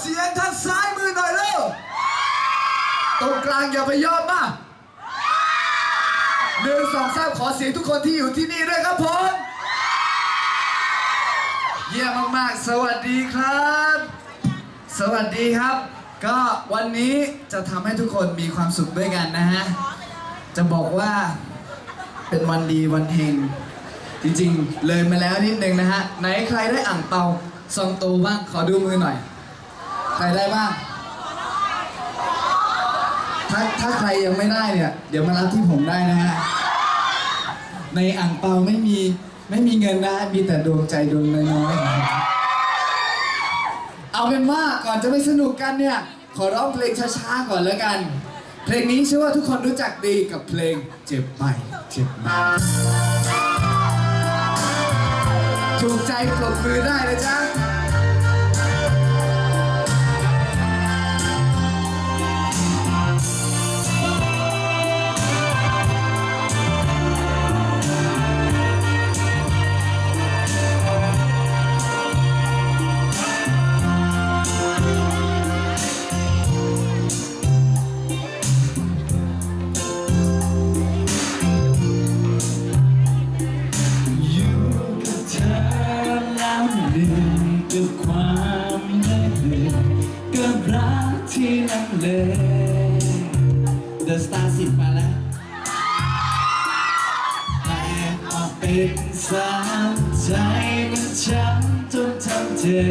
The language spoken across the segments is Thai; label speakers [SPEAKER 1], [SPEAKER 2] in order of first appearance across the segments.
[SPEAKER 1] เสียงทางซ้ายมือหน่อยเร็
[SPEAKER 2] วตรงกลางอย่าไปย่อมาหนึ่งสองสามขอเสียงทุกคนที่อยู่ที่นี่ด้วยครับผมเยี่ยมมากๆ สวัสดีครับ สวัสดีครับ ก็วันนี้จะทำให้ทุกคนมีความสุขด้วยกันนะฮะ จะบอกว่าเป็นวันดีวันเฮงจริงๆ เลยมาแล้วนิดนึงนะฮะ ไหนใครได้อ่างเปาซองโตบ้าง ขอดูมือหน่อย ใครได้บ้าง ถ้าถ้าใครยังไม่ได้เนี่ย เดี๋ยวมารับที่ผมได้นะฮะ ในอ่างเปาไม่มีไม่มีเงินนะ มีแต่ดวงใจดวงน้อยๆเอาเป็นว่าก่อนจะไปสนุกกันเนี่ย ขอร้องเพลงช้าๆก่อนแล้วกัน เพลงนี้เชื่อว่าทุกคนรู้จักดีกับเพลงเจ็บไปเจ็บมาถูกใจปรบมือได้เลยจ้า
[SPEAKER 1] กับรักที่ลังเล The Star สิบมาแล้วแต่ออกเป็นสามใจมันช้ำจนทำเจ็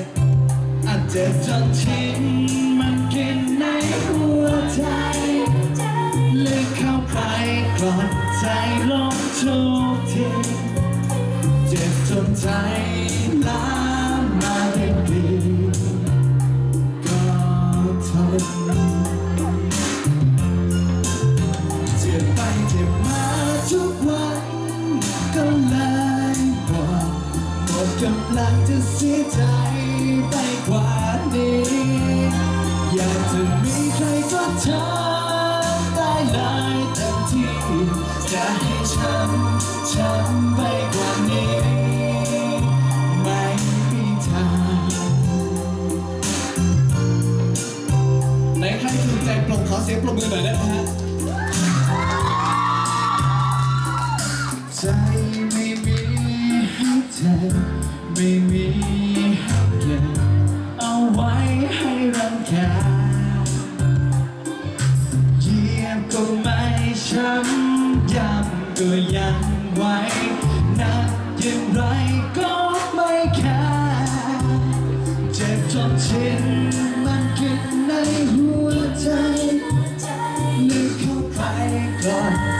[SPEAKER 1] บอาจเจ็บจนทิ้งมันกินในหัวใจเลึกเข้าไปกอดใจลงทุกทีเจ็บจนใจ ดกำลังจะเสียใจไปกว่านี้ อยากจะมีใครก็ทำได้เลยเต็มที่จะให้ฉันฉันไปกว่านี้ ไม่มีทางไหนใครถูกใจปรบขอเสียงปรบมือหน่อยได้ไหมฮะใจ ไม่มีให้เก็บเอาไว้ให้รังแกเยียบก็ไม่ช้ำย้ำก็ยังไว้นักอย่างไรก็ไม่แค่เจ็บจนชินมันกินในหัวใจลึกเข้าไปก่อน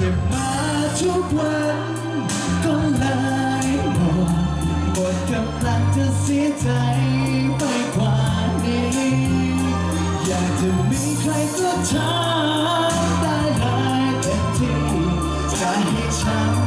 [SPEAKER 1] จ็บมาทุกวันก็เลยหมดหมดกำลังจะเสียใจไปกว่านี้ อยากจะมีใครก็ทำได้เลยเต็มที่จะให้ฉันฉัน